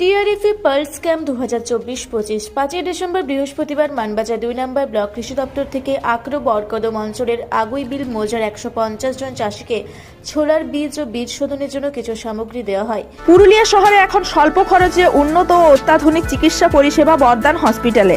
টিআরএফএ pearls camp দু হাজার চব্বিশ পঁচিশ, পাঁচই ডিসেম্বর বৃহস্পতিবার মানবাজার দুই নম্বর ব্লক কৃষি দপ্তর থেকে আক্রো বরকদম অঞ্চলের আগুই বিল মোজার একশো পঞ্চাশ জন চাষিকে ছোলার বীজ ও বীজ শোধনের জন্য কিছু সামগ্রী দেওয়া হয়। পুরুলিয়া শহরে এখন স্বল্প খরচে উন্নত ও অত্যাধুনিক চিকিৎসা পরিষেবা বর্দান হসপিটালে।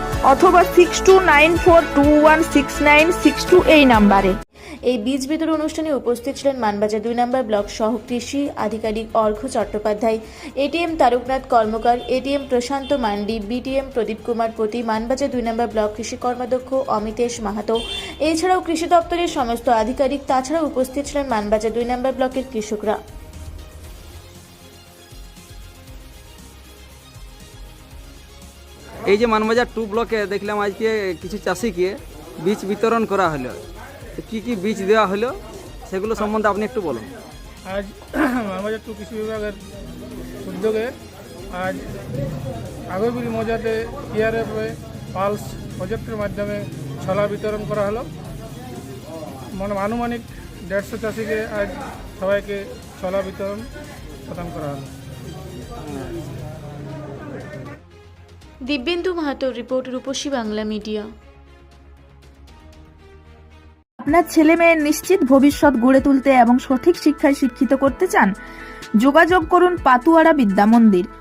অথবা six two nine four two one six nine six two এই নাম্বারে। এই বীজ বিতরণ অনুষ্ঠানে উপস্থিত ছিলেন মানবাজার দুই নম্বর ব্লক সহ কৃষি আধিকারিক Arghya Chattopadhyay ATM Taraknath Karmakar ATM Prashanta Mandi BTM Pradip Kumar Pati Manbazar দুই নম্বর ব্লক কৃষি কর্মাধ্যক্ষ অমিতেশ মাহাতো। এছাড়াও কৃষি দপ্তরের সমস্ত আধিকারিক, তাছাড়াও উপস্থিত ছিলেন মানবাজার দুই নম্বর ব্লকের কৃষকরা। এই যে মানবাজার টু ব্লকে দেখলাম আজকে কিছু চাষিকে বীজ বিতরণ করা হলো। তো কী কী বীজ দেওয়া হলো, সেগুলো সম্বন্ধে আপনি একটু বলুন। আজ মানবাজার টু কৃষি বিভাগের উদ্যোগে আজ আগরবিল মৌজাতে টিআরএফ পালস প্রজেক্টের মাধ্যমে ছলা বিতরণ করা হলো। মানে আনুমানিক দেড়শো চাষিকে আজ সবাইকে ছলা বিতরণ প্রদান করা হলো। Dibyendu Mahato report Rupasi Bangla media. আপনার ছেলে মেয়ের নিশ্চিত ভবিষ্যৎ গড়ে তুলতে এবং সঠিক শিক্ষায় শিক্ষিত করতে চান? যোগাযোগ করুন পাতুয়ারা বিদ্যা মন্দির।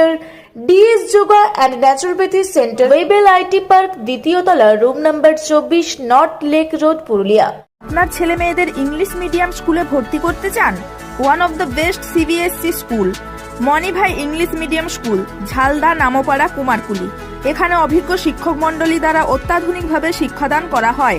centre DS yoga and naturopathy centre Webel IT park দ্বিতীয় তলা রুম নাম্বার চব্বিশ নর্থ লেক রোড পুরুলিয়া। আপনার ছেলে মেয়েদের ইংলিশ মিডিয়াম স্কুলে ভর্তি করতে চান? One of the best CBSE school Manibhai English medium school Jhalda Nampara Kumarkuli. এখানে অভিজ্ঞ শিক্ষক মণ্ডলী দ্বারা অত্যাধুনিকভাবে শিক্ষাদান করা হয়।